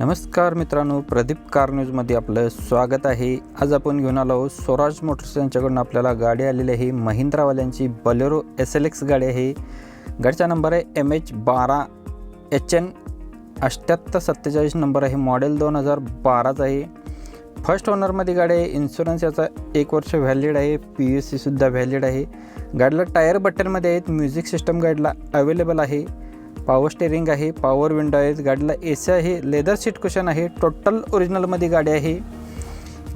नमस्कार मित्रांनो प्रदीप कार न्यूजमध्ये आपलं स्वागत आहे. आज आपण घेऊन आलो आहोत स्वराज मोटर्स यांच्याकडून आपल्याला गाडी आलेली आहे. महिंद्रावाल्यांची बलेरो एस एल एक्स गाडी आहे. गाडीचा नंबर आहे एम एच बारा. एच एन अठ्ठ्याहत्तर सत्तेचाळीस नंबर आहे. मॉडेल दोन हजार बाराचा आहे. फर्स्ट ओनरमध्ये गाडी आहे. इन्शुरन्स याचा एक वर्ष व्हॅलिड आहे. पी यू सीसुद्धा व्हॅलिड आहे. गाडीला टायर बटनमध्ये आहेत. म्युझिक सिस्टम गाडीला अवेलेबल आहे. पॉवर स्टेरिंग आहे पॉवर विंडो आहेत गाडीला ए सी आहे लेदर सीट कुशन आहे टोटल ओरिजिनलमध्ये गाडी आहे.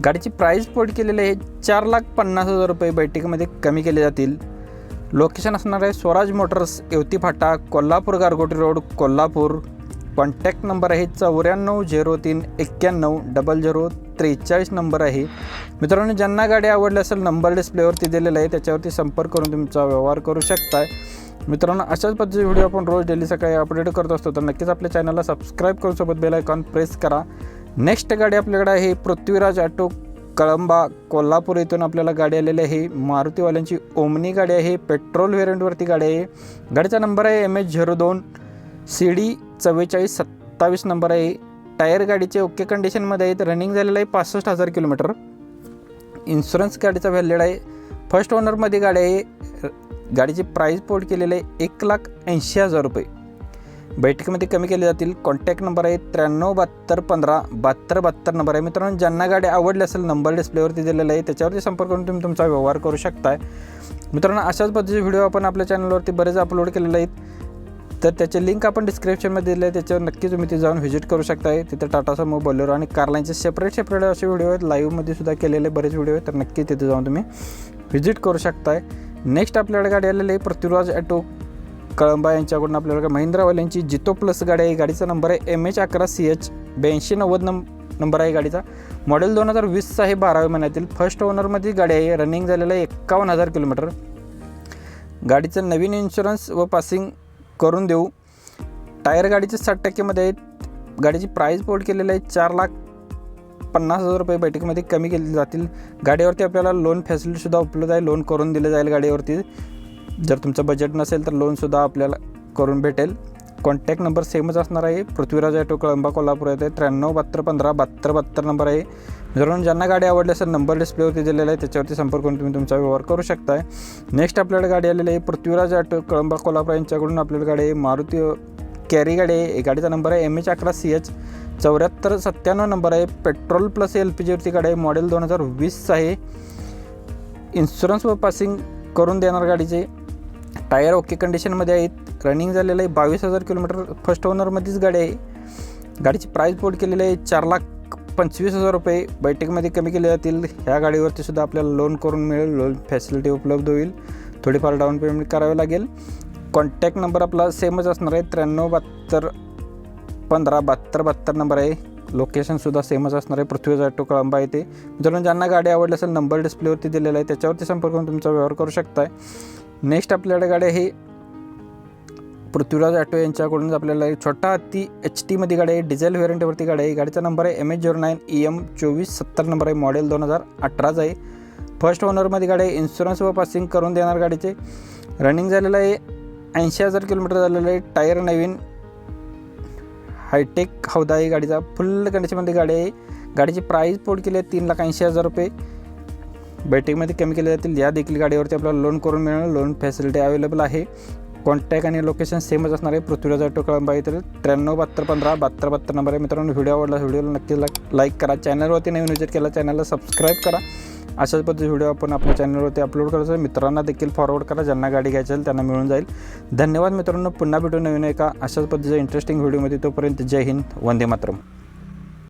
गाडीची प्राईस पोट केलेली आहे चार लाख पन्नास हजार रुपये बैठकीमध्ये कमी केले जातील. लोकेशन असणार आहे स्वराज मोटर्स येवती फाटा Kolhapur Gargoti road Kolhapur. Contact number आहे चौऱ्याण्णव झिरो तीन एक्क्याण्णव डबल झिरो त्रेचाळीस नंबर आहे. मित्रांनो ज्यांना गाडी आवडली असेल नंबर डिस्प्लेवरती दिलेला आहे त्याच्यावरती संपर्क करून तुमचा व्यवहार करू शकताय. मित्रांनो अशाच पद्धतीचे व्हिडिओ आपण रोज डेली सकाळी अपडेट करत असतो तर नक्कीच आपल्या चॅनलला सबस्क्राईब करून सोबत बेल आयकॉन प्रेस करा. नेक्स्ट गाडी आपल्याकडे आहे पृथ्वीराज ऑटो कळंबा कोल्हापूर येथून आपल्याला गाडी आलेली आहे. मारुतीवाल्यांची ओमनी गाडी आहे पेट्रोल व्हेरियंटवरती गाडी आहे. गाडीचा नंबर आहे एम एच झिरो दोन सी डी चव्वेचाळीस सत्तावीस नंबर आहे. टायर गाडीचे ओके कंडिशनमध्ये आहेत. रनिंग झालेलं आहे पासष्ट हजार किलोमीटर. इन्शुरन्स गाडीचा व्हॅलिड आहे. फर्स्ट ओनरमध्ये गाडी आहे. गाडीची प्राईस पोर्ट केलेले आहे एक लाख ऐंशी हजार रुपये. बैठकीमध्ये कमी केले जातील. कॉन्टॅक्ट नंबर आहे त्र्याण्णव बहात्तर पंधरा बहात्तर बहात्तर नंबर आहे. मित्रांनो ज्यांना गाडी आवडली असेल नंबर डिस्प्लेवरती दिलेला आहे. त्याच्यावरती संपर्क करून तुम्ही तुमचा व्यवहार करू शकताय. मित्रांनो अशाच पद्धतीचे व्हिडिओ आपण आपल्या चॅनलवरती बरेच अपलोड केलेले आहेत. तर त्याचे लिंक आपण डिस्क्रिप्शनमध्ये दिले आहे त्याच्यावर नक्की तुम्ही ते जाऊन व्हिजिट करू शकताय. तिथे टाटा समो बोलेरो आणि कारलाईनचे सेपरेट सेपरेट असे व्हिडिओ आहेत. लाईव्हमध्ये सुद्धा केलेले बरेच व्हिडिओ आहेत. तर नक्की तिथे जाऊन तुम्ही व्हिजिट करू शकताय. नेक्स्ट आपल्याकडे गाडी आलेली आहे पृथ्वीराज ॲटो कळंबा यांच्याकडून आपल्याला महिंद्रावाल्यांची जितो प्लस गाडी आहे. गाडीचा नंबर आहे एम एच अकरा सी एच ब्याऐंशी नव्वद नंब नंबर आहे गाडीचा. मॉडेल दोन हजार वीसचा आहे बाराव्या महिन्यातील. फर्स्ट ओनरमध्ये गाडी आहे. रनिंग झालेलं आहे एक्कावन्न हजार किलोमीटर. गाडीचं नवीन इन्शुरन्स व पासिंग करून देऊ. टायर गाडीचे साठ टक्केमध्ये आहेत. गाडीची प्राईस पोर्ट केलेली आहे चार लाख पन्नास हजार रुपये बैठकीमध्ये कमी केले जातील. गाडीवरती आपल्याला लोन फॅसिलिटीसुद्धा उपलब्ध आहे. लोन करून दिलं जाईल गाडीवरती. जर तुमचं बजेट नसेल तर लोनसुद्धा आपल्याला करून भेटेल. कॉन्टॅक्ट नंबर सेमच असणार आहे. पृथ्वीराज ॲटो कळंबा कोल्हापूर येथे त्र्याण्णव बहात्तर पंधरा बहात्तर बहात्तर नंबर आहे. मित्रांनो ज्यांना गाडी आवडली असेल नंबर डिस्प्लेवरती दिलेला आहे. त्याच्यावरती संपर्क करून तुम्ही तुमचा व्यवहार करू शकताय नेक्स्ट आपल्याकडे गाडी आलेली आहे. पृथ्वीराज ॲटो कळंबा कोल्हापूर यांच्याकडून आपल्याला गाडी आहे. मारुती कॅरी गाडी आहे. गाडीचा नंबर आहे. एम एच अकरा सी एच चौऱ्याहत्तर सत्त्याण्णव नंबर आहे. पेट्रोल प्लस एल पी जीवरती गाडी आहे. मॉडेल दोन हजार वीस आहे. इन्शुरन्स व पासिंग करून देणार गाडीचे. टायर ओके कंडिशनमध्ये आहेत. रनिंग झालेलं आहे. बावीस हजार किलोमीटर फर्स्ट ओनरमध्येच गाडी आहे. गाडीची प्राईस बोर्ड केलेली आहे. चार लाख पंचवीस हजार रुपये बैठकीमध्ये कमी केले जातील. ह्या गाडीवरती सुद्धा आपल्याला लोन करून मिळेल. लोन फॅसिलिटी उपलब्ध होईल. थोडीफार डाऊन पेमेंट करावे लागेल. कॉन्टॅक्ट नंबर आपला सेमच असणार आहे. त्र्याण्णव बहात्तर पंधरा बहात्तर बहात्तर नंबर आहे. लोकेशनसुद्धा सेमच असणार आहे. पृथ्वीचा ऑटो कळंबा येथे मित्रांनो ज्यांना गाडी आवडली असेल नंबर डिस्प्लेवरती दिलेला आहे. त्याच्यावरती संपर्क करून तुमचा व्यवहार करू शकताय. नेक्स्ट आपल्याकडे गाडी आहे. पृथ्वीराज ऑटो यांच्याकडून आपल्याला एक छोटा हत्ती एच टीमध्ये गाडी आहे. डिझेल व्हेरियंटवरती गाडी आहे. गाडीचा नंबर आहे M H zero nine E M चोवीस सत्तर नंबर आहे. मॉडेल दोन हजार अठराचा आहे. फर्स्ट ओनरमध्ये गाडी आहे. इन्शुरन्स व पासिंग करून देणार गाडीचे. रनिंग झालेलं आहे. ऐंशी हजार किलोमीटर झालेलं आहे. टायर नवीन. हायटेक हौदा आहे गाडीचा फुल कंडिशनमध्ये गाडी आहे. गाडीची प्राईस पोट केली आहे तीन लाख ऐंशी हजार रुपये. बैठकीमध्ये कमी केले जातील. या देखील गाडीवरती आपल्याला लोन करून मिळणार. लोन फॅसिलिटी अवेलेबल आहे. कॉन्टॅक्ट आणि लोकेशन सेमच असणार आहे. पृथ्वीराज ऑटो कळंबा इथे त्र्याण्णव बहात्तर पंधरा बहात्तर बहात्तर नंबर आहे. मित्रांनो व्हिडिओ आवडला व्हिडिओला नक्की लाईक करा. चॅनलवरती नवीन विजिट केला चॅनलला सबस्क्राईब करा. अशाच पद्धतीचे व्हिडिओ आपण आपल्या चॅनलवरती अपलोड करायचं मित्रांना देखील फॉरवर्ड करा. ज्यांना गाडी घ्यायची असेल त्यांना मिळून जाईल. धन्यवाद मित्रांनो. पुन्हा भेटू नवीन एका अशाच पद्धतीच्या इंटरेस्टिंग व्हिडिओमध्ये तोपर्यंत जय हिंद. वंदे मातरम.